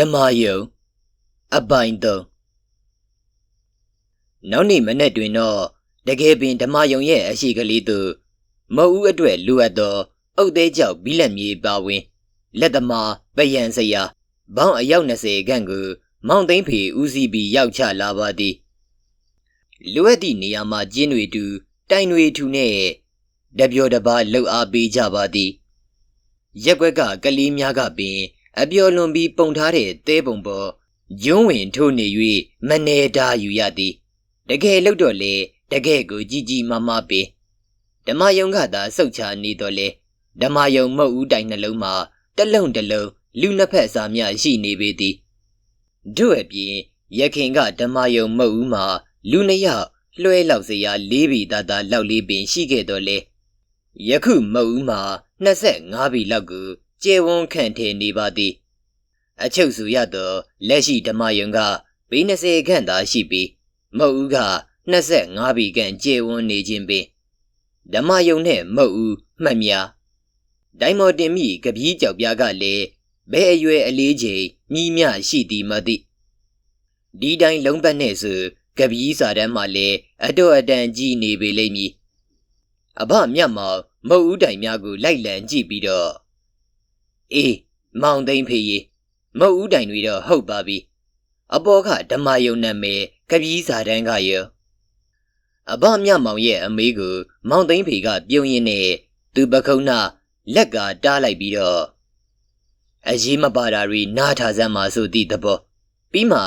ဓမ္မယုံအပိုင်းသုံးနောက်နေ့မနေ့တွင်တော့တကယ်ပင်ဓမ္မယုံရဲ့အရှိကလေးသူမအူးအတွက်လိုအပ်သောအုတ်သေးကြောက်ဘီလက်မြေပါဝင်လက်သမားပယံစရာဘောင်းအယောက်20ခန့်ကိုမောင်သိန်းဖေဦးစီးပြီးရောက်ချလာပါသည်လိုအပ်သည့်နေရာမှာကျင်းတွေတူတိုင်တွေထူနဲ့တပြောတပါလှုပ်အားပေးကြပါသည်ရက်ွက်ကကလေးများကပင် အပျော်လွန်ပြီးပုံထားတဲ့သဲပုံပေါ်ဂျွန်းဝင်ထိုးနေ၍မနေတာယူရသည်တကယ်လို့တော့လေတကယ်ကိုကြီးကြီးမားမားပင်ဓမ္မယုံကသာစုတ်ချနေတော့လေဓမ္မယုံမဟုတ်ဦးတိုင်နှလုံးမှာတလုံတလုံလူနှစ်ဖက်စာများရှိနေပေသည်တို့အပြင်ရခင်ကဓမ္မယုံမဟုတ်ဦးမှာလူနှစ်ယောက်လွှဲလောက်စရာလေးဘီသားသားလောက်လေးပင်ရှိခဲ့တော့လေယခုမဟုတ်ဦးမှာ25ဘီလောက်ကို ကျေဝန်းခန့်ထည်နေပါသည် အချုပ်စုရတော့လက်ရှိဓမ္မယုံကဘေး20ခန့်သာရှိပြီးမဟုတ်ဦးက25ဘီခန့်ကျေဝန်းနေခြင်းပင်ဓမ္မယုံနှင့်မဟုတ်ဦးမှတ်များဒိုင်မော်တင်မိကပီးကြောက်ပြားကလည်းဘဲအရွယ်အလေးချိန်ညီမျှရှိသည်မသိဒီတိုင်းလုံးပတ်နဲ့ဆိုကပီးစာတန်းမှလည်းအတော့အတန်ကြီးနေပေလိမ့်မည်အဘမြတ်မောင်မဟုတ်ဦးတိုင်များကိုလိုက်လံကြည့်ပြီးတော့ အေးမောင်သိမ့်ဖေးရေမဟုတ်ဦးတိုင်တွေတော့ဟုတ်ပါပြီအပေါ်ကဓမ္မယုံနာမည်ကပီးစာတန်းကရောအဘမြတ်မောင်ရဲ့အမေးကိုမောင်သိမ့်ဖေးကပြုံးရင်းနဲ့သူပခုံးနာလက်ကတားလိုက်ပြီးတော့အရေးမပါတာတွေနားထားစမ်းပါဆိုသည့်သဘောပြီးမှ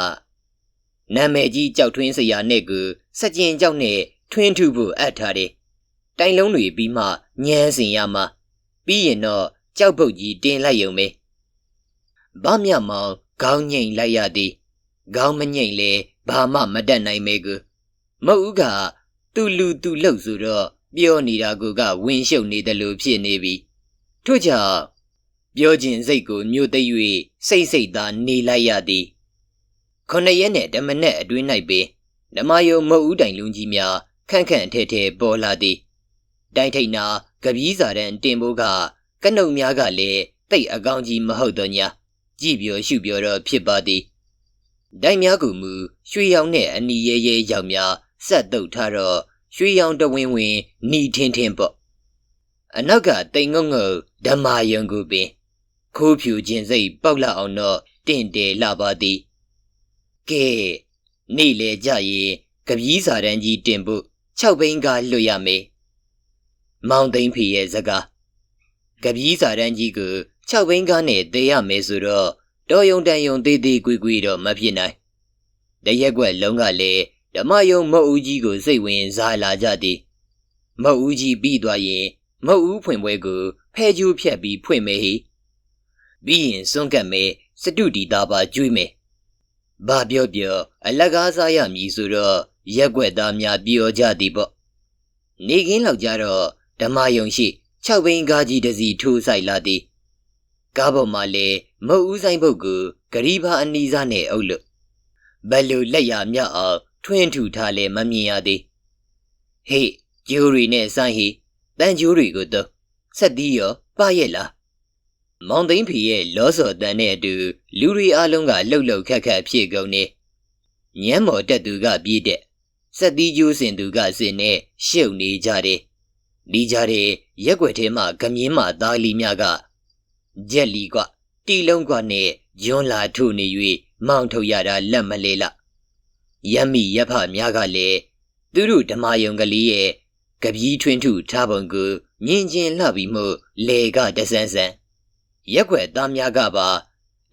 နာမည်ကြီးကြောက်ထွင်းစရာနဲ့ကိုစကြင်ကြောက်နဲ့ထွင်းထုဖို့အပ်ထားတယ်တိုင်လုံးတွေပြီးမှညမ်းစင်ရမှာပြီးရင်တော့ ကြောက်ပုတ်ကြီးတင်လိုက်ရုံပဲဘာမြမောင်ခေါင်းငိမ့်လိုက်ရသည်ခေါင်းမငိမ့်လေဘာမှမတတ်နိုင်မေကူမဟုတ်ဦးကသူ့လူသူ့လှုပ်ဆိုတော့ပြောနေတာကဝင်းရှုပ်နေတယ်လို့ဖြစ်နေပြီထို့ကြောင့်ပြောခြင်းစိတ်ကိုမြို့သိပ်၍စိတ်စိတ်သာနေလိုက်ရသည်ခொနှစ်ရက်နဲ့ဓမ္မနဲ့အတွင်း၌ပင်ဓမ္မယုံမဟုတ်ဦးတိုင်လုံးကြီးများခန့်ခန့်ထဲထဲပေါ်လာသည်တိုင်ထိတ်နာကပီးစာတန်တင်ဖို့က ကနှုတ်များကလည်းတိတ်အကောင်းကြီးမဟုတ်တော့ညာကြည်ပြောရှုပြောတော့ဖြစ်ပါသည်တိုင်များကမူရွှေရောင်နဲ့အနီရဲရဲရောက်များဆက်တုပ်ထားတော့ရွှေရောင်တဝင်းဝင်းနီထင်းထင်းပေါ့အနောက်ကတိမ်ငုံငုံဓမ္မယုံကိုပင်ခိုးဖြူခြင်းစိတ်ပေါက်လာအောင်တော့တင့်တယ်လာပါသည်ကဲနေ့လေကြရင်ကပီးစာတန်းကြီးတင်ဖို့6ဘိန်းကားလွတ်ရမယ်မောင်သိန်းဖေရဲ့စကား ကပီးစာတန်းကြီးကို6ဘိန်းကားနဲ့တည်ရမယ်ဆိုတော့တော်ယုံတန်ယုံသေးသေးကွေကွေတော့မဖြစ်နိုင်တရက်ွက်လုံးကလည်းဓမ္မယုံမဟုတ်ဦးကြီးကိုစိတ်ဝင်စားလာကြသည်မဟုတ်ဦးကြီးပြီးသွားရင်မဟုတ်ဦးဖွင့်ပွဲကိုဖဲကျူးဖြတ်ပြီးဖွင့်မယ်ဟိပြီးရင်စွန့်ကပ်မယ်စတုဒီတာပါကျွေးမယ်ဘာပြောပြောအလကားစားရမည်ဆိုတော့ရက်ွက်သားများပြောကြသည်ပေါ့နေကင်းလောက်ကြတော့ဓမ္မယုံရှိ 6ဘိန်းကားကြီးတစ်စီးထိုးဆိုင်လာသည်ကားပေါ်မှာလေမုတ်ဦးဆိုင်ဘုတ်ကိုဂရီဘာအနီးစားနဲ့အုပ်လို့ဘယ်လိုလက်ရမြောက်အောင်ထွင်းထူထားလဲမမြင်ရသေးဟေးကျိုးရီနဲ့ဆိုင်ဟီတန်ကျိုးတွေကိုတော့ဆက်သီးရောပါရဲ့လားမောင်သိန်းဖီရဲ့လောစော်တန်နဲ့အတူလူတွေအလုံးကလှုပ်လှုပ်ခက်ခက်ဖြစ်ကုန်နေညမ်းမော်တက်သူကပြေးတဲ့ဆက်သီးကျိုးစင်သူကစင်နဲ့ရှုပ်နေကြတယ် ဒီကြတဲ့ရက်ွက်ထဲမှာဂမြင်းမာသားလီများကဂျက်လီကတီလုံးကနဲ့ဂျွန်းလာထုနေ၍မောင်းထုတ်ရတာလက်မလဲလားရမ်းမိရပ်ဖများကလည်းသူတို့ဓမ္မယုံကလေးရဲ့ကပီးထွင်းထုထားပုံကိုမြင်ကျင်လှပြီးမှလေကတဆန်းဆန်းရက်ွက်သားများကပါ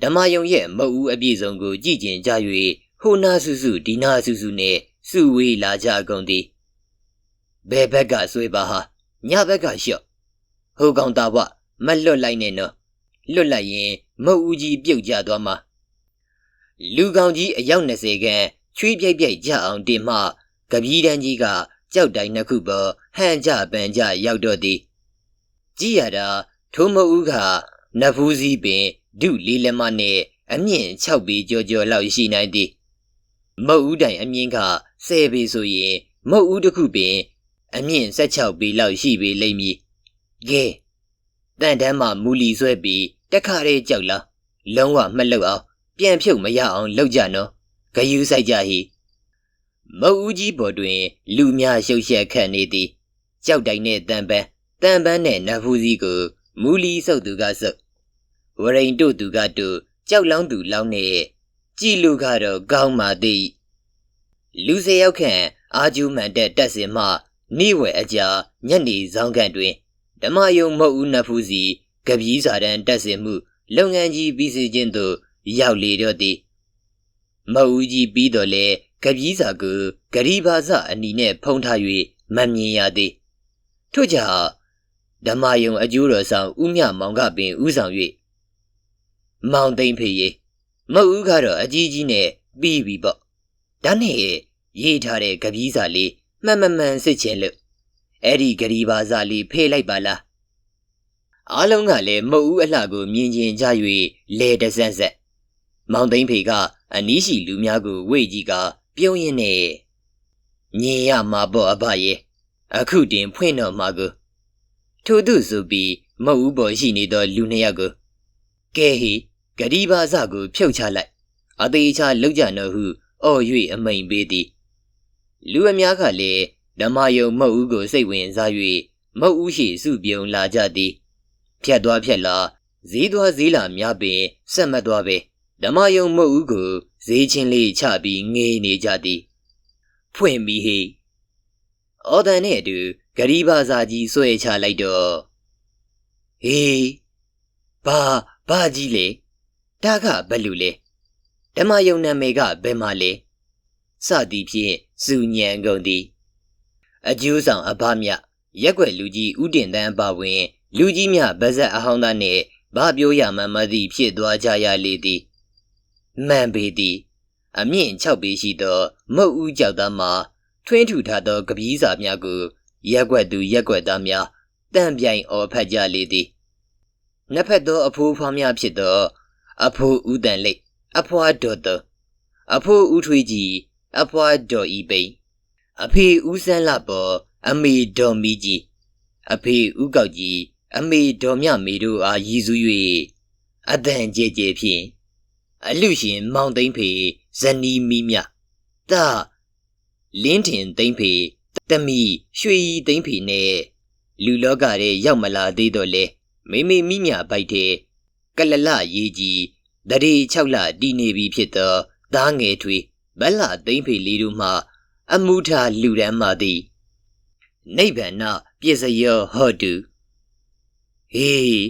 ဓမ္မယုံရဲ့မဟုတ်ဦးအပြည့်စုံကိုကြည်ကျင်ကြ၍ဟိုနာစုစုဒီနာစုစုနဲ့စုဝေးလာကြကုန်သည်ဘယ်ဘက်ကဆွေးပါဟာ ညဘက်ကလျှော့ဟိုကောင်သားဘမလွတ်လိုက်နဲ့နော်လွတ်လိုက်ရင်မဟုတ်ဦးကြီးပြုတ်ကျသွားမှာလူကောင်ကြီးအယောက်20ခန့်ချွေးပြိုက်ပြိုက်ကြအောင်တင်မှကပီးတန်းကြီးကကြောက်တိုင်နှစ်ခုပေါ်ဟန်ကြပန်ကြရောက်တော့သည်ကြည်ရတာထိုးမဦးကနဖူးစည်းပင်ဒုလေးလက်မနဲ့အမြင့်6ပေကျော်ကျော်လောက်ရှိနိုင်သည်မုတ်ဦးတိုင်အမြင့်က10ပေဆိုရင်မုတ်ဦးတစ်ခုပင် အမြင့်16ပေလောက်ရှိပေလိမ့်မည်ကဲတန်တန်းမှမူလီဆွဲပြီးတခါတည်းကြောက်လားလုံးဝမလှုပ်အောင်ပြန်ဖြုတ်မရအောင်လုပ်ကြနော်ဂယူးဆိုင်ကြဟိမုတ်ဦးကြီးပေါ်တွင် လူများရှုပ်ရှက်ခတ်နေသည်ကြောက်တိုင်နဲ့တန်ပန်းတန်ပန်းနဲ့နတ်ဖူးစီကိုမူလီဆုပ်သူကဆုပ်ဝရိန်တို့သူကတို့ကြောက်လောင်းသူလောင်းနဲ့ကြည်လူကတော့ကောင်းပါသည်လူစေရောက်ခန့်အာကျူးမှန်တဲ့တက်စင်မှ နေဝယ်အကြာညနေဆောင်ကန်တွင်ဓမ္မယုံမဟုတ်ဦးနတ်ဖူးစီကပီးစာတန်းတက်စင်မှု လုပ်ငန်းကြီးပြီးစီခြင်းသို့ရောက်လေတော့သည်မဟုတ်ဦးကြီးပြီးတော့လေကပီးစာကိုဂရီဘာဇအနီနဲ့ဖုံးထား၍မမြင်ရသည်ထို့ကြောင့်ဓမ္မယုံအကျိုးတော်ဆောင်ဥမြမောင်ကပင်ဥဆောင်၍မောင်သိမ့်ဖေးမဟုတ်ဦးကတော့အကြီးကြီးနဲ့ပြီးပြီပေါ့ဒါနဲ့ရေးထားတဲ့ကပီးစာလေး မှန်မှန်မှန်စစ်ချင်လို့အဲ့ဒီဂရီဘာစာလေးဖေးလိုက်ပါလားအားလုံးကလည်းမုတ်ဦးအလှကိုမြင်ကျင်ကြ၍လဲတဆန်းဆက်မောင်သိန်းဖေကအနီးရှိလူများကိုဝေ့ကြီးကပြုံးရင်းနဲ့ညင်ရမှာပေါ့အဘရဲ့အခုတင်ဖွင့်တော့မှာကိုထို့သူဆိုပြီးမုတ်ဦးပေါ်ရှိနေသောလူနှစ်ယောက်ကိုကဲဟိဂရီဘာစာကိုဖြုတ်ချလိုက်အသေးချလောက်ကြနော်ဟုအော်၍အမိန်ပေးသည် လူအများကလည်းဓမ္မယုံမုတ်ဦးကိုစိတ်ဝင်စား၍မုတ်ဦးရှိစုပြုံလာကြသည်ဖြတ်သွားဖြတ်လာဈေးသွားဈေးလာများပင်ဆက်မသွားပဲဓမ္မယုံမုတ်ဦးကိုဈေးချင်းလေးချပြီးငေးနေကြသည်ဖွင့်ပြီးဟိအော်တန်နဲ့အတူဂရီဘာစာကြီးဆွဲချလိုက်တော့ဟေးဘာဘာကြီးလေဒါကဘယ်လူလဲဓမ္မယုံနာမေကဘယ်မှာလဲ စသည်ဖြင့်စူညံကုန်သည်အကျိုးဆောင်အဘမြရက်ွက်လူကြီးဥတင်တန်းပါဝင် လူကြီးမြဗဇက်အဟောင်းသားနှင့်ဘာပြောရမှန်းမသိဖြစ်သွားကြရလေသည်မှန်ပေသည်အမြင့်၆ပေရှိသောမုတ်ဦးကြောက်သားမှာထွင်းထူထားသောကပီးစာများကိုရက်ွက်သူရက်ွက်သားများတန့်ပြိုင်အော်ဖတ်ကြလေသည်နှစ်ဖက်သောအဖိုးဖွားများဖြစ်သော အဖိုးဦးတန်လိတ်အဖွားတော်တော်အဖိုးဦးထွေးကြီး အဖွားတော်ဤပိန်အဖေဦးစန်းလာပေါ်အမေဒေါ်မီကြီးအဖေဦးကောက်ကြီးအမေဒေါ်မြမေတို့အားရည်စူး၍အတန်ကြဲကြဲဖြင့်အလူရှင်မောင်သိမ့်ဖေဇနီးမီမြတာလင်းတင်သိမ့်ဖေတမီရွှေရီသိမ့်ဖေနဲ့လူလောကရဲ့ရောက်မလာသေးတော့လေမိမိမိမြပိုက်တဲ့ကလလရေးကြီးတရေ6လတည်နေပြီဖြစ်သောသားငယ်ထွေ ဘက်လာသိမ့်ဖေလေးတို့မှ အမှုထာလူရန်မာသည်နိဗ္ဗာန်ပြည့်စရောဟောတုဟေး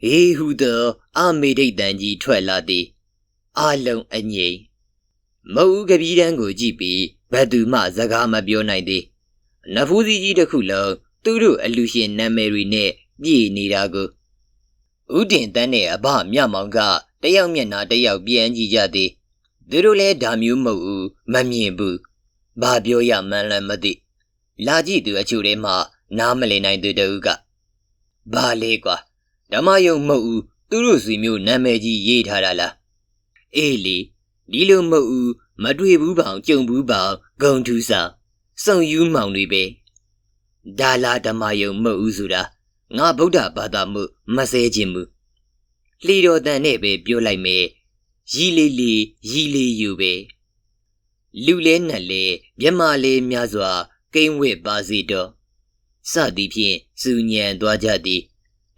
ဟေးဟုသောအမေဒိတ်တန်ကြီးထွက်လာသည်အလုံးအငိမ့်မုတ်ကပီးတန်းကိုကြည့်ပြီးဘယ်သူမှစကားမပြောနိုင်သေးနဖူးစီကြီးတစ်ခုလုံးသူတို့အလူရှင်နာမည်တွေနဲ့ပြည်နေတာကိုဥတင်တန်းနဲ့အဘမြမောင်ကတယောက်မျက်နှာတယောက်ပြန်ကြည့်ကြသည် သူတို့လည်းဒါမျိုးမဟုတ်ဘူးမမြင်ဘူးဘာပြောရမှန်းလည်းမသိလာကြည့်သူအချို့ထဲမှနားမလည်နိုင်သူတဦးကဘာလဲကွာဓမ္မယုံမဟုတ်ဘူးသူတို့စီမျိုးနာမည်ကြီးရေးထားတာလားအေးလေဒီလိုမဟုတ်ဘူးမတွေ့ဘူးပေါင်ကြုံဘူးပေါင်ဂုံထူးစာစုံယူမောင်တွေပဲဒါလာဓမ္မယုံမဟုတ်ဘူးဆိုတာငါဗုဒ္ဓဘာသာမှုမစဲခြင်းမူလှီတော်တန်နဲ့ပဲပြောလိုက်မယ် ရီလေးလေးရီလေးယူပဲလူလဲနတ်လဲမြမလေးများစွာကိန်းဝစ်ပါစီတော့စသည်ဖြင့်စူညံသွားကြသည်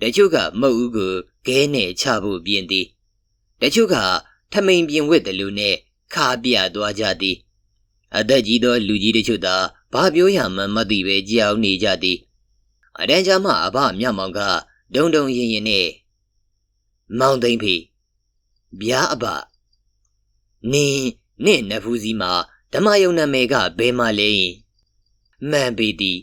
တချို့ကမုတ်ဦးကိုခဲနဲ့ချဖို့ပြင်သည်တချို့ကထမိန်ပြင်ဝစ်တယ်လို့နဲ့ခါပြသွားကြသည်အသက်ကြီးသောလူကြီးတချို့သာဘာပြောရမှန်းမသိပဲကြောက်နေကြသည်အတန်းကြမှအဘမြမောင်ကဒုံဒုံရင်ရင်နဲ့မောင်သိမ့်ဖေ ဗျာအဘနင်းနင့်နဖူးစီမှာဓမ္မယုံနာမယ်ကဘယ်မှာလဲမှန်ပေသည်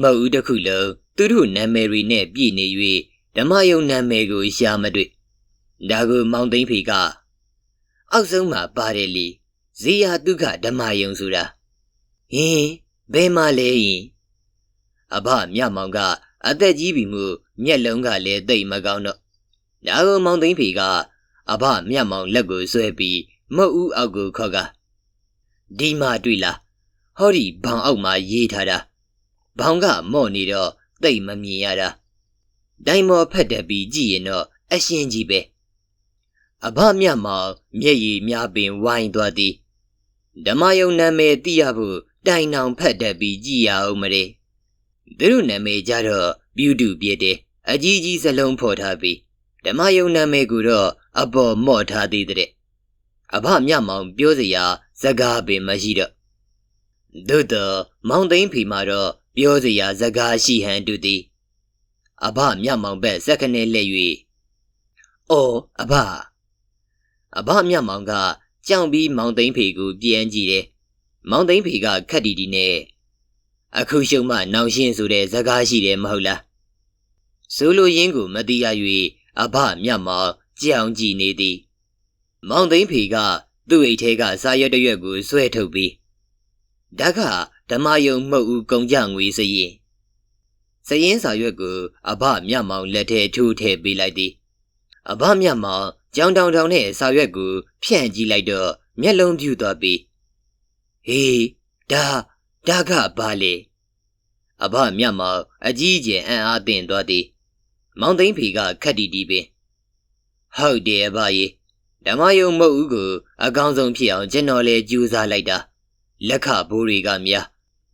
မဟုတ်ဦးတစ်ခုလုံးသူတို့နာမည်တွေနဲ့ပြည့်နေ၍ဓမ္မယုံနာမည်ကိုရှာမတွေ့ဒါကိုမောင်သိမ့်ဖေကအောက်ဆုံးမှာပါတယ်လေဇေယတုခဓမ္မယုံဆိုတာဟင်းဘယ်မှာလဲယင်အဘမြမောင်ကအသက်ကြီးပြီမှုမျက်လုံးကလည်းတိတ်မကောင်းတော့ဒါကိုမောင်သိမ့်ဖေက အဘမြမောင်လက်ကိုဆွဲပြီးမုတ်ဦးအောက်ကိုခေါ်ကဒီမှာတွေ့လားဟောဒီဘောင်အောက်မှာရေးထားတာဘောင်ကမော့နေတော့တိတ်မမြင်ရတာဒိုင်မော်ဖက်တက်ပြီးကြည့်ရင်တော့အရှင်ကြီးပဲအဘမြတ်မောင်မျက်ရည်များပင်ဝိုင်းသွားသည်ဓမ္မယုံနာမည်သိရဖို့တိုင်နောင်ဖတ်တတ်ပြီးကြည်ရအောင်မလဲသူတို့နာမည်ကြတော့ပြုတုပြည့်တယ်အကြီးကြီးစလုံးဖော်ထားပြီး ဓမ္မယုံနာမည်ကိုတော့အပေါ်မော့ထားသေးတဲ့အဘမြတ်မောင်ပြောစရာစကားပင်မရှိတော့သို့တော့မောင်သိန်းဖီမှာတော့ပြောစရာစကားရှိဟန်တူသည်အဘမြတ်မောင်ဘက်စက္ကနဲ့လက်၍အော်အဘအဘမြတ်မောင်ကကြောင်ပြီးမောင်သိန်းဖေကိုပြန်ကြည့်တယ်မောင်သိန်းဖေကခက်တီတီနဲ့အခုရှုံမနောင်ရှင်းဆိုတဲ့စကားရှိတယ်မဟုတ်လားဆိုလိုရင်းကိုမသိရ၍ အဘမြတ်မောင်ကြောင်ကြည့်နေသည် မောင်သိန်းဖေကသူ့အိတ်ထဲကစာရွက်တစ်ရွက်ကိုဆွဲထုတ်ပြီးဓာတ်ကဓမ္မယုံမှုတ်ဦးကုံကြငွေစရင်စရင်စာရွက်ကိုအဘမြတ်မောင်လက်ထဲထိုးထည့်ပေးလိုက်သည်အဘမြတ်မောင်ကြောင်တောင်တောင်နဲ့စာရွက်ကိုဖြန့်ကြည့်လိုက်တော့မျက်လုံးပြူသွားပြီးဟေးဒါဒါကဘာလေအဘမြတ်မောင်အကြီးကျယ်အံ့အားသင့်သွားသည် မောင်သိန်းဖေကခက်တီတီပင်ဟုတ်တယ်အဘရေဓမ္မယုံမဟုတ်ဦးကိုအကောင်းဆုံးဖြစ်အောင်ကျွန်တော်လည်းကြိုးစားလိုက်တာလက်ခဘိုးတွေကများ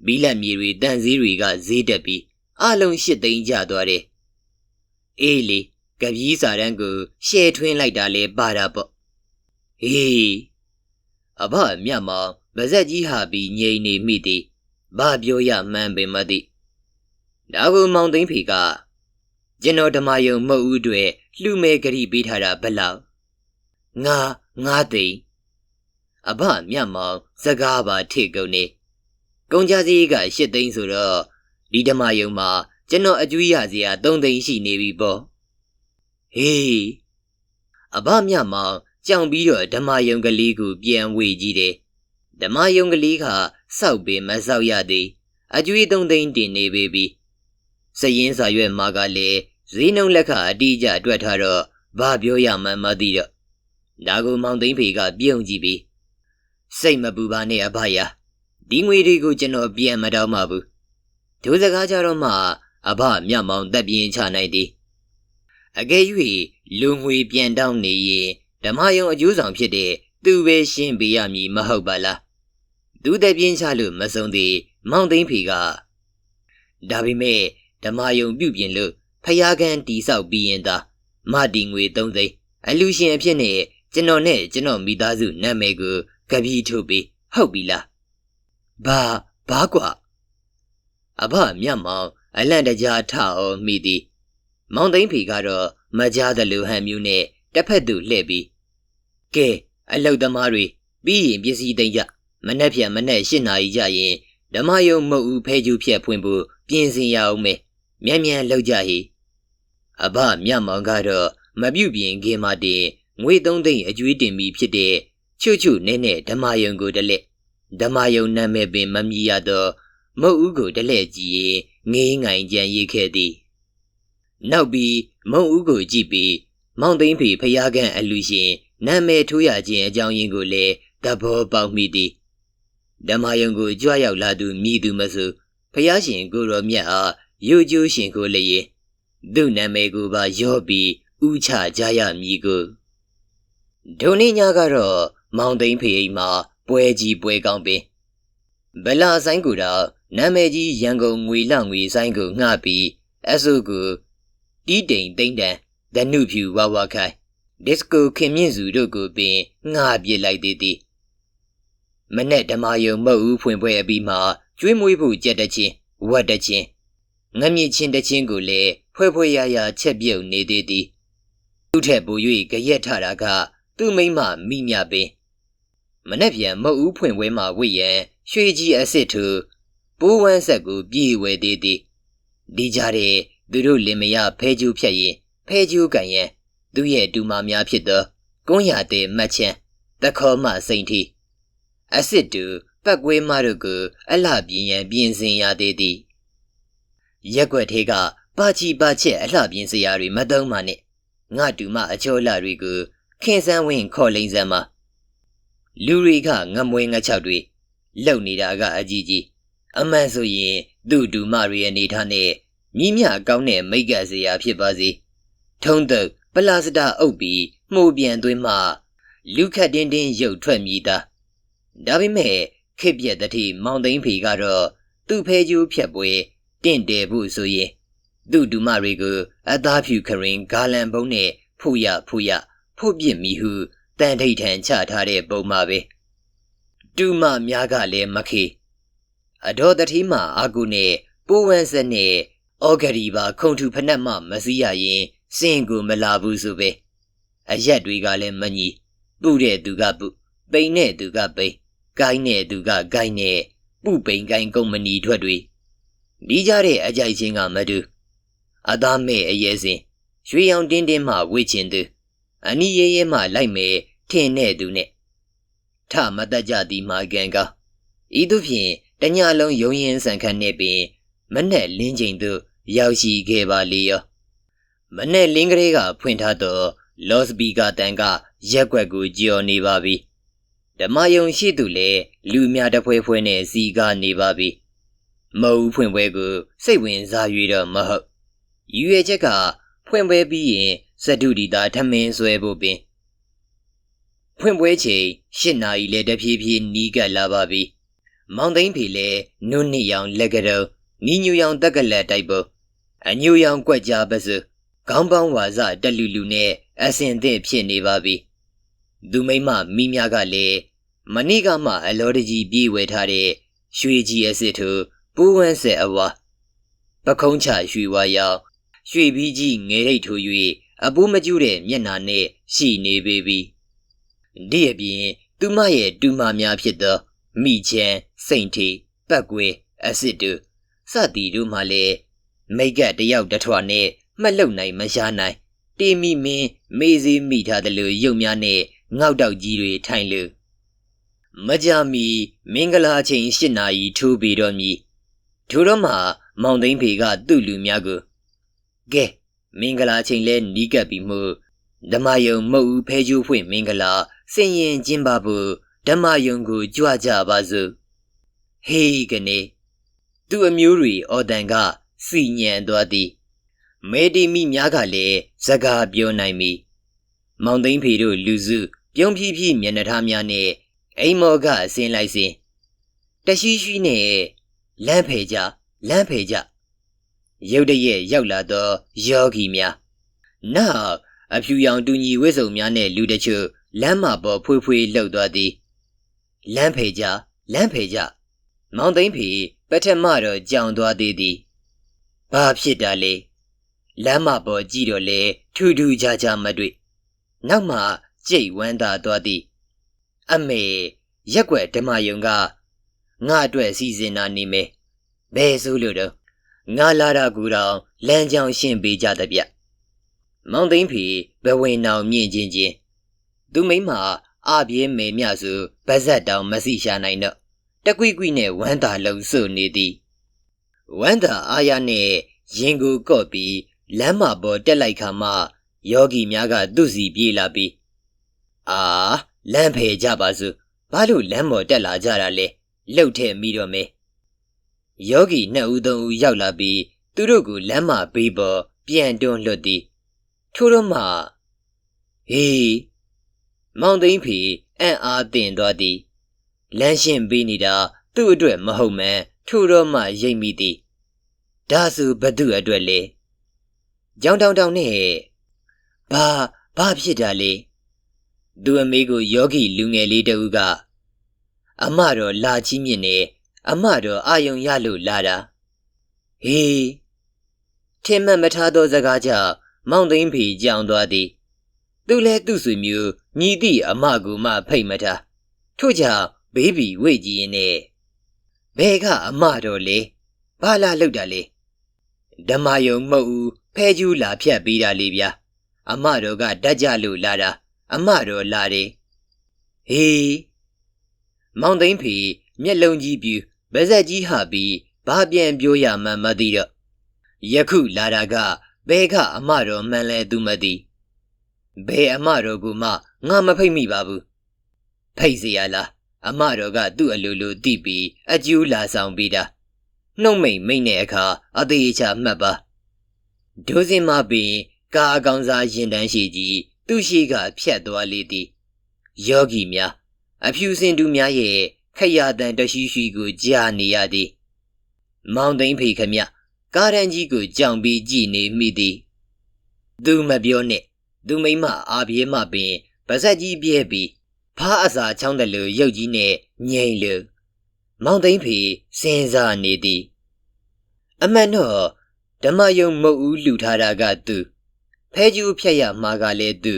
ဘီလက်မြေတွေတန်စည်းတွေကဈေးတက်ပြီးအလုံးရှစ်သိန်းကျသွားတယ်အေးလေကပီးစာတန်းကိုရှဲထွင်းလိုက်တာလေပါတာပေါ့ဟေးအဘမြတ်မောင်ဗဇက်ကြီးဟာပြီးငြိမ်နေမိသည်ဘာပြောရမှန်းပင်မသိဒါကိုမောင်သိန်းဖေက ကျွန်တော်ဓမ္မယုံမဟုတ်ဦးတွေလှူမဲ့ဂရီပေးထားတာဘယ်လောက်ငါငါသိန်းအဘမြတ်မောင်စကားပါထိကုန်နေကုန်ကြစည်းက၈သိန်းဆိုတော့ဒီဓမ္မယုံမှာကျွန်တော်အကျွေးရစရာ၃သိန်းရှိနေပြီပေါ့ဟေးအဘမြတ်မောင်ကြောင်ပြီးတော့ဓမ္မယုံကလေးကိုပြန်ဝေကြည့်တယ်ဓမ္မယုံကလေးကစောက်ပင်မစောက်ရသေးအကျွေး၃သိန်းတင်နေပေပြီ စရင်စာရွက်မှာကလည်းဈေးနှုန်းလက်ခအတိအကျအတွက်ထားတော့ဘာပြောရမှန်းမသိတော့ဒါကိုမောင်သိန်းဖေကပြုံးကြည့်ပြီးစိတ်မပူပါနဲ့အဘယာဒီငွေတွေကိုကျွန်တော်ပြန်မတောင်းပါဘူးဒုစကားကြတော့မှအဘမြတ်မောင်တက်ပြင်းချနိုင်သည်အကယ်၍လူငွေပြန်တောင်းနေရင်ဓမ္မယုံအကျိုးဆောင်ဖြစ်တဲ့သူပဲရှင်းပေးရမည်မဟုတ်ပါလားသူတက်ပြင်းချလို့မဆုံးသေးမောင်သိန်းဖေကဒါပေမဲ့ ဓမ္မယုံပြုပြင်လို့ဖျားကန်တီဆောက်ပြီးရင်သာမတီငွေ3သိန်းအလူရှင်အဖြစ်နဲ့ကျွန်တော်နဲ့ကျွန်တော်မိသားစုနာမည်ကိုကပီးထုတ်ပြီးဟုတ်ပြီလားဘာဘာကွာအဘမြတ်မောင်အလန့်တကြားထအောင်မိသည်မောင်သိန်းဖီကတော့မကြားသလိုဟန်မျိုးနဲ့တစ်ဖက်သူလှည့်ပြီးကဲအလုတ်သမားတွေပြီးရင်ပစ္စည်းသိမ်းကြမနှက်ဖြန်မနှက်၈နာရီကြရင်ဓမ္မယုံမဟုတ်ဦးဖဲကျူးဖြက်ဖွင့်ဖို့ပြင်ဆင်ရအောင်မယ် မြန်မြန်လောက်ကြဟိအဘမြတ်မောင်ကတော့မပြုတ်ပြင်ခင်မတင်ငွေသုံးသိန်းအကျွေးတင်ပြီးဖြစ်တဲ့ချွတ်ချွတ်နဲ့နဲ့ဓမ္မယုံကိုတလက်ဓမ္မယုံနာမည်ပင်မမြည်ရတော့မုတ်ဦးကိုတလက်ကြည့်ရင်ငေးငိုင်ကြံရိတ်ခဲ့သည်နောက်ပြီးမုံဦးကိုကြည့်ပြီးမောင်သိန်းဖေဖျားကန်အလူရှင်နာမည်ထိုးရခြင်းအကြောင်းရင်းကိုလည်းသဘောပေါက်မိသည်ဓမ္မယုံကိုကြွရောက်လာသူမြည်သူမဆိုဖျားရှင်ကိုရောမြတ်အား ရိုးကျိုးရှင်ကိုလည်းသူ့နာမည်ကိုပါရော့ပြီးဥချကြရမည်ကိုဒုနေညာကတော့မောင်သိန်းဖေအိမ်မှာပွဲကြီးပွဲကောင်းပင်ဗလာဆိုင်ကူတော့နာမည်ကြီးရန်ကုန်ငွေလငွေဆိုင်ကိုငှပြီးအဆုကိုတီးတိမ်သိမ့်တန်ဒနုဖြူဝါဝါခိုင်ဒစ်ကိုခင်မြင့်စုတို့ကိုပင်ငှပြစ်လိုက်သေးသည်မနဲ့ဓမာယုံမဟုတ်ဦးဖွင့်ပွဲအပြီးမှာကျွေးမွေးဖို့ကြက်တချင်းဝတ်တချင်း ငမြင့်ချင်းတချင်းကိုလည်းဖွဲဖွဲရရချက်ပြုတ်နေသေးသည်သူ့ထက်ပို၍ကြရက်ထတာက သူ့မိမမိမြပင်မနဲ့ပြန်မဟုတ်ဦးဖွင့်ပွဲမှာဝိရန်ရွှေကြီးအစ်စ်သူပိုးဝမ်းဆက်ကိုပြေဝဲသေးသည်ဒီကြတဲ့သူတို့လင်မယားဖဲကျူးဖြတ်ရင်ဖဲကျူးကန်ရင်သူရဲ့ဒူမာများဖြစ်သောကုန်းရတဲ့မတ်ချန်တခေါ်မှစိန်ထီအစ်စ်တူပတ်ကွေးမတို့ကိုအလှပြင်းရန်ပြင်ဆင်ရသေးသည် ရက်ွက်သေးကပါချီပါချက်အလှပြင်းစရာတွေမသုံးပါနဲ့ငါတူမအချိုးလှတွေကိုခင်ဆန်းဝင်းခေါ်လိန်စမ်းမှာလူတွေကငမွေငချောက်တွေလှုပ်နေတာကအကြီးကြီးအမှန်ဆိုရင်သူ့ဒူမတွေအနေထားနဲ့မြင်းမြကောင်းတဲ့မိတ်ကစရာဖြစ်ပါစေထုံးသက်ပလာစတာအုပ်ပြီးမှုပြန်သွင်းမှလူခတ်တင်းတင်းရုပ်ထွက်မြည်သားဒါပေမဲ့ခစ်ပြက်တတိမောင်သိန်းဖေကတော့သူ့ဖဲကျူးဖြတ်ပွဲ တင့်တယ်ဖို့ဆိုရင်သူ့ဒူမတွေကိုအသားဖြူခရင်ဂါလန်ပုံးနဲ့ဖူရဖူရဖို့ပြစ်မိဟုတန်ထိတ်ထန်ချထားတဲ့ပုံမှာပဲဒူမများကလည်းမခေအတော်တတိမအာကုနဲ့ပိုးဝန်းစက်နဲ့ဩဂရီပါခုံထူဖနက်မှမစည်းရရင်စင်ကိုမလာဘူးဆိုပဲအရက်တွေကလည်းမညီပူတဲ့သူကပူပိန်တဲ့သူကပိန်ကိုင်းတဲ့သူကကိုင်းနဲ့ပူပိန်ကိုင်းကုမ္ပဏီထွက်တွေ ဒီကြတဲ့အကြိုက်ချင်းကမတူအသားမဲ့အရေးစဉ်ရွှေရောင်တင်းတင်းမှဝစ်ချင်သူအနီးရဲရဲမှလိုက်မယ်ထင်တဲ့သူနဲ့ထမတတ်ကြသည်မှာကန်ကဤသို့ဖြင့်တညလုံးယုံရင်ဆန်ခတ်နေပင် မနဲ့လင်းချိန်သို့ရောက်ရှိခဲ့ပါလေရောမနဲ့လင်းကလေးကဖွင့်ထားသောလော့စပီကာတန်ကရက်ွက်ကိုကြော်နေပါပြီဓမ္မယုံရှိသူလည်းလူများတဖွဲဖွဲနဲ့စီကနေပါပြီ မအူဖွင့်ပွဲကိုစိတ်ဝင်စား၍တော့မဟုတ်ရွေချက်ကဖွင့်ပွဲပြီးရင်စတုဒီတာထမင်းဆွဲဖို့ပင်ဖွင့်ပွဲချိန်၈နာရီလည်းတဖြည်းဖြည်းနီးကပ်လာပါပြီမောင်သိန်းဖေလည်းနုနှစ်ရောင်လက်ကတော့နီညူရောင်တက်ကလက်တိုက်ပုတ်အညူရောင်ကွက်ကြားပစုခေါင်းပေါင်းဝါစတက်လူလူနဲ့အစင်သင့်ဖြစ်နေပါပြီသူမိမမိများကလည်းမနေ့ကမှအလောတကြီးပြေးဝဲထားတဲ့ရွှေကြီးအစ်စ်သူ ပူးဝန်းဆက်အဝါပခုံးချရွှေဝါရောင်ရွှေဘီးကြီးငယ်ရိတ်ထိုး၍အပူးမကျူးတဲ့မျက်နာနဲ့ရှိနေပေပြီဒီအပြင်သူမရဲ့တူမများဖြစ်သောမိချန်စိန်တီပတ်ကွေအစ်စ်တို့စသည်တို့မှလည်းမိတ်ကတယောက်တထွာနဲ့မှတ်လုံနိုင်မရှားနိုင်တေမီမင်းမေးစည်းမိထားတယ်လို့ရုပ်များနဲ့ငေါက်တောက်ကြီးတွေထိုင်လို့မကြမီမင်္ဂလာချိန်၈နာရီထိုးပြီးတော့မြည် ထိုတော့မှမောင်သိန်းဖေကသူ့လူများကိုကဲမင်္ဂလာချိန်လဲနီးကပ်ပြီးမှုဓမ္မယုံမုတ်ဦးဖဲကျိုးဖွင့်မင်္ဂလာစင်ရင်ကျင်းပဖို့ဓမ္မယုံကိုကြွကြပါစို့ဟေးကနေသူ့အမျိုးတွေအော်တန်ကစီညံသွားသည်မေတီမိများကလည်းစကားပြောနိုင်ပြီမောင်သိန်းဖေတို့လူစုပြုံးဖြည်းဖြည်းမျက်နှာထားများနဲ့အိမ်မော်ကအစင်းလိုက်စဉ်တရှိရှိနဲ့ လမ်းဖယ်ကြလမ်းဖယ်ကြရုတ်တရက်ရောက်လာသောယောဂီများနောက်အဖြူရောင်တူညီဝိစုံများနဲ့လူတချို့လမ်းမပေါ်ဖွေးဖွေးလှုပ်သွားသည်လမ်းဖယ်ကြလမ်းဖယ်ကြမောင်သိန်းဖေပထမတော့ကြောင်သွားသေးသည်ဘာဖြစ်တာလဲလမ်းမပေါ်ကြည့်တော့လေထူးထူးခြားခြားမတွေ့နောက်မှကြိတ်ဝမ်းသာသွားသည် အမေရက်ွက်ဓမ္မယုံက ငါအတွက်စီစဉ်တာနေမယ်ဘယ်ဆိုလို့တော့ငါလာတာကူတော့လမ်းကြောင်းရှင်းပေးကြတဲ့ဗျမောင်သိန်းဖီဘဝင်နောင်မြင့်ချင်းချင်းသူမိမအပြေးမေမြစုဗဇက်တောင်မစီရှာနိုင်တော့တကွိကွိနဲ့ဝမ်းသာလုံစုနေသည်ဝမ်းသာအာရနဲ့ရင်ကိုကော့ပြီးလမ်းမပေါ်တက်လိုက်ခါမှယောဂီများကသူ့စီပြေးလာပြီးအာလမ်းဖယ်ကြပါစို့ဘာလို့လမ်းပေါ်တက်လာကြတာလဲ လှုပ်ထဲမိတော့မေယောဂီနှစ်ဦးသုံးဦးရောက်လာပြီးသူတို့ကိုလမ်းမဘေးပေါ်ပြန်တွန်းလွတ်သည်ထို့တော့မှဟေးမောင်သိန်းဖီအံ့အားတင်သွားသည်လမ်းရှင်ပေးနေတာသူ့အတွက်မဟုတ်မှန်ထို့တော့မှရိပ်မိသည်ဒါဆိုဘသူအတွက်လဲကြောင်တောင်တောင်နဲ့ဘာဘာဖြစ်တာလဲသူအမေကိုယောဂီလူငယ်လေးတဦးက အမတော်လာချီးမြင့်နေအမတော်အာယုံရလို့လာတာဟေးထင်မှတ်မထားသောစကားကြောင့်မောင်သိန်းဖီကြောင်သွားသည်သူလဲသူ့ဆွေမျိုးညီသည့်အမကူမဖိတ်မထားထို့ကြောင့်ဘေးဘီဝိတ်ကြီးရင်နဲ့ဘဲကအမတော်လေဘာလာလောက်တာလေဓမ္မယုံမဟုတ်ဘူးဖဲကျူးလာဖြတ်ပေးတာလေဗျာအမတော်ကတတ်ကြလို့လာတာအမတော်လာတယ်ဟေး မောင်သိန်းဖီမျက်လုံးကြီးပြူဗဇက်ကြီးဟာပြီးဘာပြန်ပြောရမှန်းမသိတော့ယခုလာတာကဘဲကအမတော်မှန်လဲသူမသိဘဲအမတော်ကမှငါမဖိတ်မိပါဘူးဖိတ်เสียလားအမတော်ကသူ့အလိုလိုတိပြီးအကျူးလာဆောင်ပြီးတာနှုတ်မိန်မိန်တဲ့အခါအသေးချာမှတ်ပါဒိုးစင်မပင်ကာအကောင်စားရင်တန်းရှိကြီး သူရှိကဖြတ်သွားလေသည်ယောဂီများ အဖြူစင်သူများရဲ့ခရတန်တရှိရှိကိုကြားနေရသည် မောင်သိန်းဖေခမကားရန်ကြီးကိုကြောင်ပြီးကြည်နေမိသည် သူမပြောနဲ့သူမိမအာပြေးမှပင်ပါဇက်ကြီးပြဲပြီးဖားအစာချောင်းတယ်လို့ရုပ်ကြီးနဲ့ငိမ့်လို့မောင်သိန်းဖေစဉ်းစားနေသည် အမှန်တော့ဓမ္မယုံမုတ်ဦးလှူထားတာကသူဖဲကျူးဖြတ်ရမှာကလည်းသူ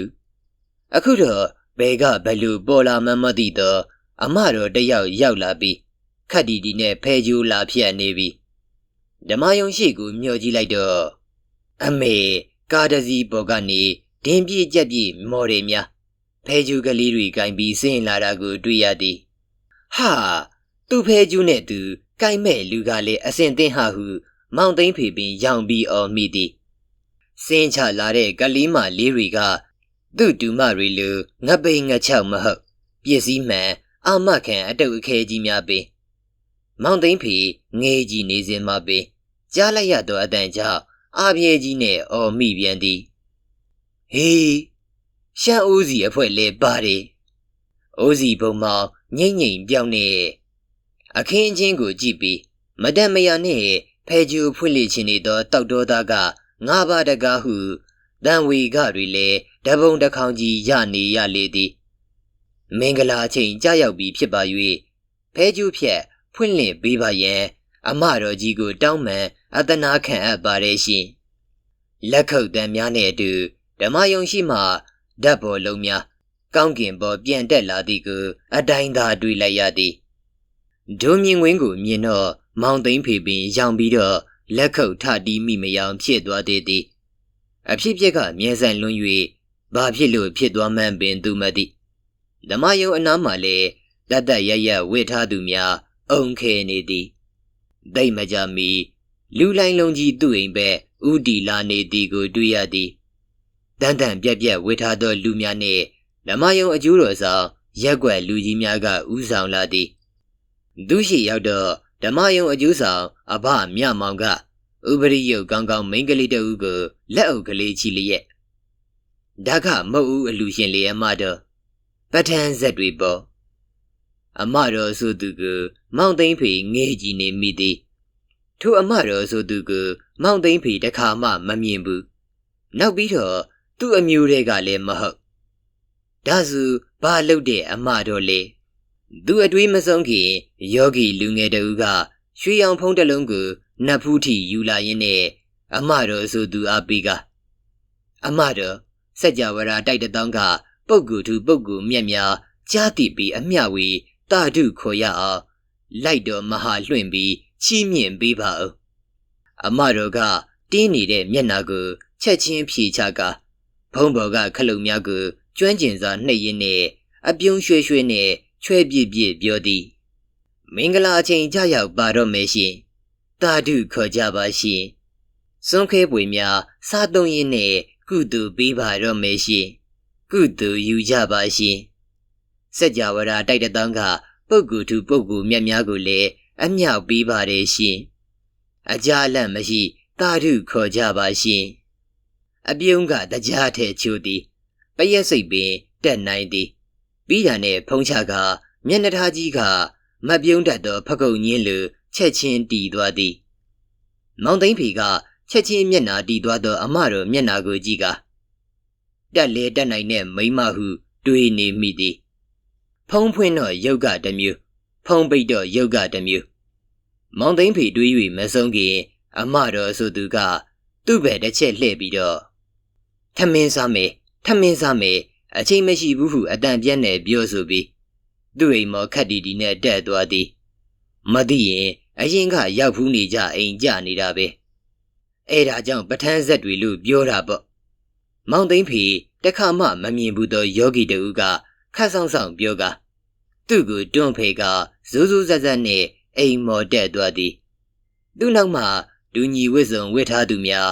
အခုတော့ ဘယ်ကဘယ်လိုပေါ်လာမှမသိတော့ အမတော်တယောက်ရောက်လာပြီးခက်တီတီနဲ့ဖဲကျူးလာဖြတ်နေပြီဓမ္မယုံရှိကိုမျှော်ကြည့်လိုက်တော့အမေကားတစ်စီးပေါ်ကနေဒင်းပြည့်ကြက်ပြည့်မော်တယ်များဖဲကျူးကလေးတွေကင်ပြီးဆင်းလာတာကိုတွေ့ရသည်ဟာသူ့ဖဲကျူးနဲ့သူကင်မဲ့လူကလည်းအစင်သင်းဟာဟု မောင်သိန်းဖေပင်ရောင်ပြီးအော်မိသည်စင်းချလာတဲ့ကလေးမလေးတွေက သူ့တူမတွေလိုငပိန်ငချောက်မဟုတ်ပစ္စည်းမှန်အာမခံအတုတ်အခဲကြီးများပင်မောင်သိန်းဖေငေးကြီးနေစဉ်မှာပင်ကြားလိုက်ရသောအတန်ကြောင့်အာပြေကြီးနဲ့အော်မိပြန်သည်ဟေးရှမ်းဦးစီအဖွဲလဲပါတယ်ဦးစီဘုံမောင်ငိမ့်ငိမ့်ပြောင်းနေအခင်းချင်းကိုကြည့်ပြီးမဒတ်မယာနဲ့ဖဲကျူဖွင့်လှစ်ခြင်းနေသောတောက်တော်သားကငါးပါးတကားဟု တန်ဝီကတွေလည်းတပုံတစ်ခေါင်ကြီးရနေရလေသည်မင်္ဂလာချိန်ကြာရောက်ပြီဖြစ်ပါ၍ဖဲကျူဖြက်ဖွင့်လှစ်ပေးပါရန် အမတော်ကြီးကိုတောင်းပန်အတနာခံအပ်ပါတယ်ရှင်လက်ခုပ်တန်းများနဲ့အတူဓမ္မယုံရှိမှဓာတ်ပေါ်လုံးများကောင်းကင်ပေါ်ပြန်တက်လာသည်ကိုအတိုင်းသာတွေ့လိုက်ရသည်ဒုမြင်ကွင်းကိုမြင်တော့မောင်သိန်းဖေပင်ရောင်ပြီးတော့လက်ခုပ်ထတီးမိမယောင်ဖြစ်သွားသေးသည် အဖြစ်ပြက်ကမြဲဆန်လွန်း၍ဘာဖြစ်လို့ဖြစ်သွားမှန်းပင်သူမသိဓမ္မယုံအနားမှာလည်းတတ်တတ်ရရဝိထားသူများအုံခဲနေသည်ဒိတ်မကြမီလူလိုင်းလုံးကြီးသူ့အိမ်ဘက်ဥတီလာနေသည်ကိုတွေ့ရသည်တန်တန်ပြက်ပြက်ဝေထားသောလူများနှင့်ဓမ္မယုံအကျိုးတော်ဆောင်ရက်ွက်လူကြီးများကဥဆောင်လာသည်သူရှိရောက်တော့ဓမ္မယုံအကျိုးဆောင်အဘမြမောင်က ဥပရိယုတ်ကောင်းကောင်းမိန်းကလေးတဦးကိုလက်အုပ်ကလေးချီလျက်ဒါကမဟုတ်ဦးအလူရှင်လေးအမတော်ပဋ္ဌာန်းဇက်တွေပေါ်အမတော်ဆိုသူကမောင်သိန်းဖေငေးကြည့်နေမိသည်ထိုအမတော်ဆိုသူကမောင်သိန်းဖေတခါမှမမြင်ဘူးနောက်ပြီးတော့သူ့အမျိုးတွေကလည်းမဟုတ်ဒါစုဘာလုပ်တဲ့အမတော်လေသူအတွေးမဆုံးခင်ယောဂီလူငယ်တဦးကရွှေရောင်ဖုံးတစ်လုံးကို နတ်ဖူးထီယူလာရင်းနဲ့အမတော်ဆိုသူအပိကအမတော်စัจ java ရာတိုက်တဲ့တောင်းကပုတ်ကူထူပုတ်ကူမြက်များကြားတိပြီးအမျှဝေတာဓုခေါ်ရအောင်လိုက်တော်မဟာလွှင့်ပြီးချီးမြှင့်ပေးပါဦးအမတော်ကတင်းနေတဲ့မျက်နာကိုချက်ချင်းဖြေချကဘုံဘော်ကခလုတ်များကိုကျွမ်းကျင်စွာနှိပ်ရင်းနဲ့အပြုံးရွှဲရွှဲနဲ့ချွဲပြစ်ပြစ်ပြောသည်မင်္ဂလာအချိန်ကြရောက်ပါတော့မယ်ရှင် တာဓုခေါ်ကြပါရှင်စွန်းခဲပွေများစားသုံးရင်းနဲ့ကုသိုလ်ပေးပါတော့မယ်ရှင်ကုသိုလ်ယူကြပါရှင်စัจ java ရာတိုက်တဲ့တောင်းကပုပ်ကူထူပုပ်ကူမြတ်များကိုလည်းအမြောက်ပေးပါတယ်ရှင်အကြလန့်မရှိတာဓုခေါ်ကြပါရှင်အပြုံးကတကြားထဲချိုးသည်ပရက်စိတ်ပင်တက်နိုင်သည်ပြီးတာနဲ့ဖုံးချကမျက်နှာထားကြီးကမပြုံးတတ်သောဖကုတ်ညင်းလို ချက်ချင်းတီသွားသည်မောင်သိန်းဖီကချက်ချင်းမျက်နာတီသွားသောအမတော်မျက်နာကိုကြည့်ကတက်လေတက်နိုင်တဲ့မိမဟု တွေးနေမိသည်ဖုံးဖွင့်တော့ယုတ်ကတစ်မျိုးဖုံးပိတ်တော့ယုတ်ကတစ်မျိုးမောင်သိန်းဖီတွေး၍မဆုံးခင်အမတော်ဆိုသူက သူ့ဘက်တစ်ချက်လှည့်ပြီးတော့ထမင်းစားမယ်ထမင်းစားမယ်အချိန်မရှိဘူးဟုအတန်ပြက်နေပြောဆိုပြီးသူ့အိမ်မော်ခက်တီတီနဲ့တက်သွားသည်မသိရင် အရင်ကရောက်ဖူးနေကြအိမ်ကြနေတာပဲအဲ့ဒါကြောင့်ပထန်းဆက်တွေလို့ပြောတာပေါ့မောင်သိန်းဖေတခါမှမမြင်ဘူးသောယောဂီတူကခတ်ဆောင်ဆောင်ပြောကသူ့ကိုတွန့်ဖေကဇူးဇူးဇက်ဇက်နဲ့အိမ်မော်တက်သွားသည်သူ့နောက်မှာဒူညီဝစ်စုံဝစ်ထားသူများ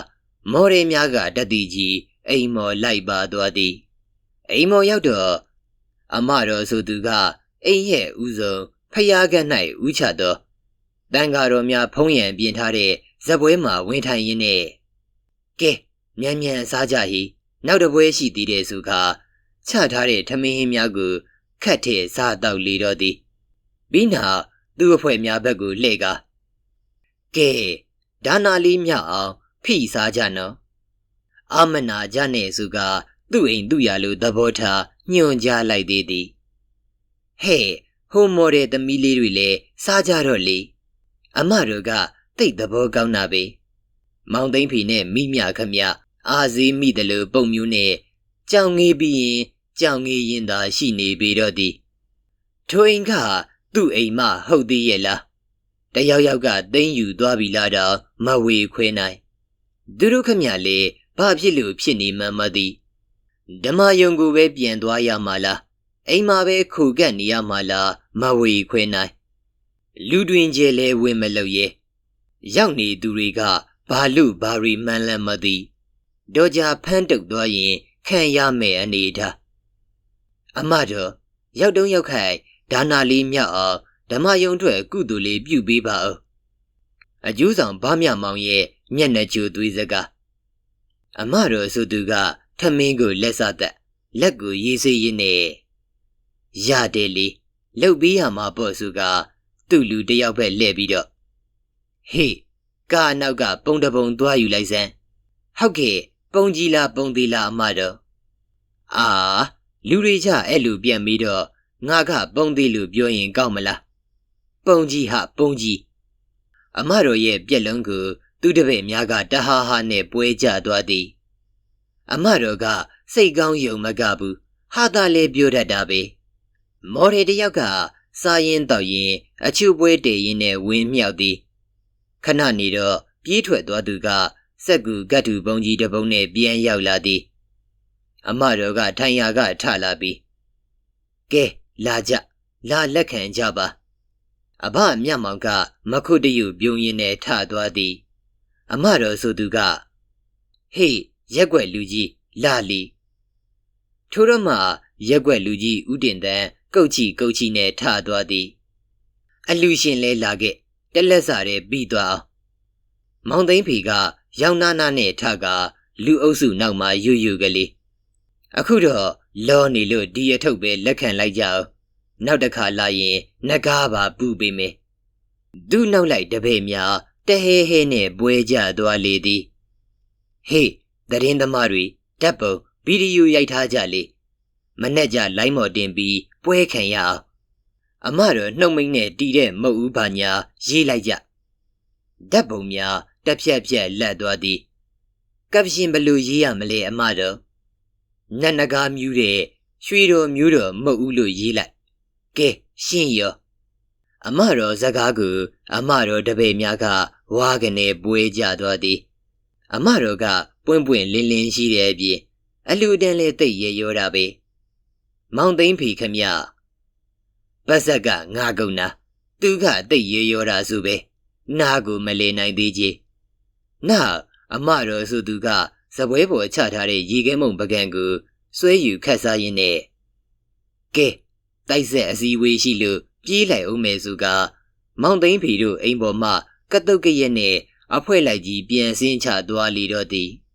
မော်ရဲများကတတိကြီးအိမ်မော်လိုက်ပါသွားသည်အိမ်မော်ရောက်တော့အမတော်ဆိုသူကအိမ်ရဲ့ဦးဆုံးဖျားက၌ဥချသော တန်ဃာတော်များဖုံးရံပြင်ထားတဲ့ဇပွဲမှာဝင်ထိုင်ရင်းနဲ့ကဲမြန်မြန်စားကြဟိနောက်တစ်ပွဲရှိသေးတယ်ဆိုခါချထားတဲ့ထမင်းဟင်းများကိုခတ်ထည့်စားတော့လေတော့သည်ပြီးနောက်သူ့အဖွဲ့များဘက်ကိုလှည့်ကားကဲဒါနာလေးမြောက်အောင်ဖိစားကြနော်အမနာကြနဲ့စုကသူ့အိမ်သူ့ရလိုသဘောထားညွန်ကြားလိုက်သေးသည်ဟဲ့ဟိုမော်တဲ့သမီးလေးတွေလည်းစားကြတော့လေ အမတို့ကတိတ်သဘောကောင်းတာပဲမောင်သိန်းဖီနဲ့မိမြခမအာစည်းမိတယ်လို့ပုံမျိုးနဲ့ကြောင်ငေးပြီးရင်ကြောင်ငေးရင်သာရှိနေပေတော့သည်ထိုအိမ်ကသူ့အိမ်မဟုတ်သေးရဲ့လားတယောက်ယောက်ကသိမ့်ယူသွားပြီလားတော့မဝေခွဲနိုင်သူတို့ခမလေဘာဖြစ်လို့ဖြစ်နေမှန်းမသိဓမ္မယုံကိုပဲပြန်သွားရမှာလားအိမ်မှာပဲခုကပ်နေရမှာလားမဝေခွဲနိုင် လူတွင်ကျဲလဲဝင်မလို့ရဲ့ရောက်နေသူတွေကဘာလို့ဘာရီမှန်းလန်းမသိတော့ကြဖမ်းတုတ်သွားရင်ခံရမယ်အနေထားအမတော်ရောက်တုံးရောက်ခိုင်ဒါနာလေးမြောက်အောင်ဓမ္မယုံအတွက်ကုသိုလ်လေးပြုပေးပါဦးအကျိုးဆောင်ဗမြမောင်ရဲ့မျက်နှာကျူသွေးစကားအမတော်ဆိုသူကထမင်းကိုလက်စသက်လက်ကိုရေးစေးရင်းနဲ့ရတယ်လေလှုပ်ပြီးရမှာပေါ့စုက သူ့လူတယောက်ပဲလှည့်ပြီးတော့ဟေးကားနောက်ကပုံတပုံသွားယူလိုက်စမ်းဟုတ်ကဲ့ပုံကြီးလားပုံသေးလားအမတော်အာလူတွေကြအဲ့လိုပြန်ပြီးတော့ငါကပုံသေးလို့ပြောရင်ကောက်မလားပုံကြီးဟာပုံကြီးအမတော်ရဲ့ပြက်လုံးကိုသူတပည့်များကတဟားဟားနဲ့ပွဲကြသွားသည်အမတော်ကစိတ်ကောင်းယုံမကဘူးဟာသာလေပြောတတ်တာပဲမော်ရီတယောက်က စားရင်တောက်ရင်အချူပွဲတည်ရင်နဲ့ဝင်းမြောက်သည်ခဏနေတော့ပြေးထွက်သွားသူကစက်ကူကတ်တူပုံကြီးတစ်ပုံနဲ့ပြန်ရောက်လာသည်အမတော်ကထိုင်ရာကထလာပြီးကဲလာကြလာလက်ခံကြပါအဘမြတ်မောင်ကမခုတယူပြုံးရင်နဲ့ထသွားသည် အမတော်ဆိုသူကဟေးရက်ွက်လူကြီးလာလီထို့တော့မှရက်ွက်လူကြီးဥတင်တန်း ကုတ်ချီကုတ်ချီနဲ့ထသွားသည်အလူရှင်လဲလာခဲ့တက်လက်စာတဲ့ပြီးသွားအောင်မောင်သိန်းဖေကရောင်နာနာနဲ့ထကလူအုပ်စုနောက်မှာယူယူကလေးအခုတော့လောနေလို့ဒီအထုပ်ပဲလက်ခံလိုက်ကြအောင်နောက်တစ်ခါလာရင်ငကားပါပူပေးမယ်သူ့နောက်လိုက်တပည့်များတဟဲဟဲနဲ့ပွဲကြသွားလေသည်ဟေးသတင်းသမားတွေတပ်ပုံဗီဒီယိုရိုက်ထားကြလေ မနဲ့ကြလိုင်းမော်တင်ပြီးပွဲခံရအောင်အမတော်နှုတ်မိတ်နဲ့တီးတဲ့မုတ်ဦးပါညာရေးလိုက်ကြဓာတ်ပုံများတက်ဖြက်ဖြက်လက်သွားသည်ကပ်ရှင်ဘလို့ရေးရမလဲအမတော်နတ်နဂါမြူးတဲ့ရွှေတော်မျိုးတော်မုတ်ဦးလို့ရေးလိုက်ကဲရှင်းရောအမတော်စကားကိုအမတော်တပည့်များကဝါကနေပွဲကြသွားသည်အမတော်ကပွင့်ပွင့်လင်းလင်းရှိတဲ့အပြင်အလူတန်းလဲတိတ်ရရောတာပဲ မောင်သိန်းဖီခမပတ်ဆက်ကငါကုံနာသူကတိတ်ရရောတာဆိုပဲနာကိုမလဲနိုင်သေးကြီးနာအမတော်ဆိုသူကစပွဲပေါ်ချထားတဲ့ရေခဲမုံပကံကိုဆွဲယူခတ်စားရင်းနဲ့ကဲတိုက်ဆက်အစည်းဝေးရှိလို့ပြေးလိုက်အောင်မယ်ဆိုကမောင်သိန်းဖီတို့အိမ်ပေါ်မှကတုတ်ကရက်နဲ့အဖွဲလိုက်ကြီးပြန်ဆင်းချသွားလေတော့သည်။